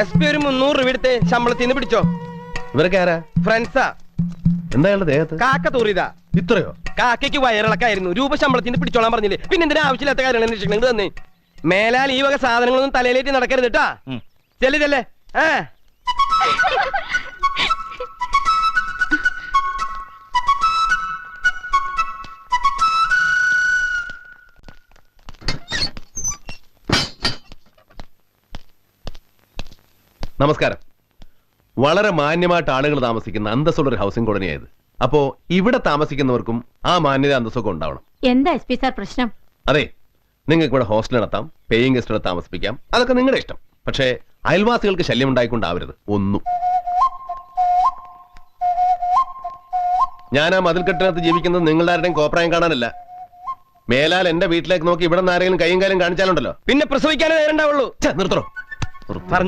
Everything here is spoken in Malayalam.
എസ് പി ഒരു മുന്നൂറ് രൂപ എടുത്ത് ശമ്പളത്തിൽ നിന്ന് പിടിച്ചോ. ഇവരൊക്കെ ആരാ? ഫ്രണ്ട്സാ. എന്താ അയാളുടെ ദേഹത്ത്? കാക്ക തൂറിയതാ. ഇത്രയോ? കാക്കയ്ക്ക് വയറിളക്കായിരുന്നു. രൂപ ശമ്പളത്തിന് പിടിച്ചോളാൻ പറഞ്ഞില്ലേ? പിന്നെ എന്തിനാ ആവശ്യമില്ലാത്ത കാര്യങ്ങൾ അന്വേഷിക്കണം തന്നെ മേലാൽ ഈ വക സാധനങ്ങളൊന്നും തലയിലേറ്റ് നടക്കരുത് കേട്ടാ ചെല്ലു ചെല്ലേ. ഏ? നമസ്കാരം. വളരെ മാന്യമായിട്ട് ആളുകൾ താമസിക്കുന്ന അന്തസ്സുള്ള ഒരു ഹൗസിംഗ് കോളനിയായത് അപ്പോ ഇവിടെ താമസിക്കുന്നവർക്കും ആ മാന്യത അന്തസ്സൊക്കെ ഉണ്ടാവണം. എന്താ എസ് പി സാർ പ്രശ്നം? അതെ നിങ്ങൾക്ക് ഇവിടെ ഹോസ്റ്റൽ നടത്താം പേയിങ് ഗസ്റ്റ് താമസിപ്പിക്കാം. അതൊക്കെ നിങ്ങളുടെ ഇഷ്ടം. പക്ഷേ അയൽവാസികൾക്ക് ശല്യം ഉണ്ടായിക്കൊണ്ടാവരുത്. ഒന്നും. ഞാൻ ആ മതിൽക്കെട്ടിനകത്ത് ജീവിക്കുന്നത് നിങ്ങളുടെ ആരുടെയും കോപ്രായം കാണാനല്ല. മേലാൽ എന്റെ വീട്ടിലേക്ക് നോക്കി ഇവിടെ നിന്ന് ആരെങ്കിലും കൈയും കാലും കാണിച്ചാലുണ്ടല്ലോ. പിന്നെ പ്രസവിക്കാനേ നേരണ്ടാവുള്ളൂ. നിർത്തണം? നിർത്തണോ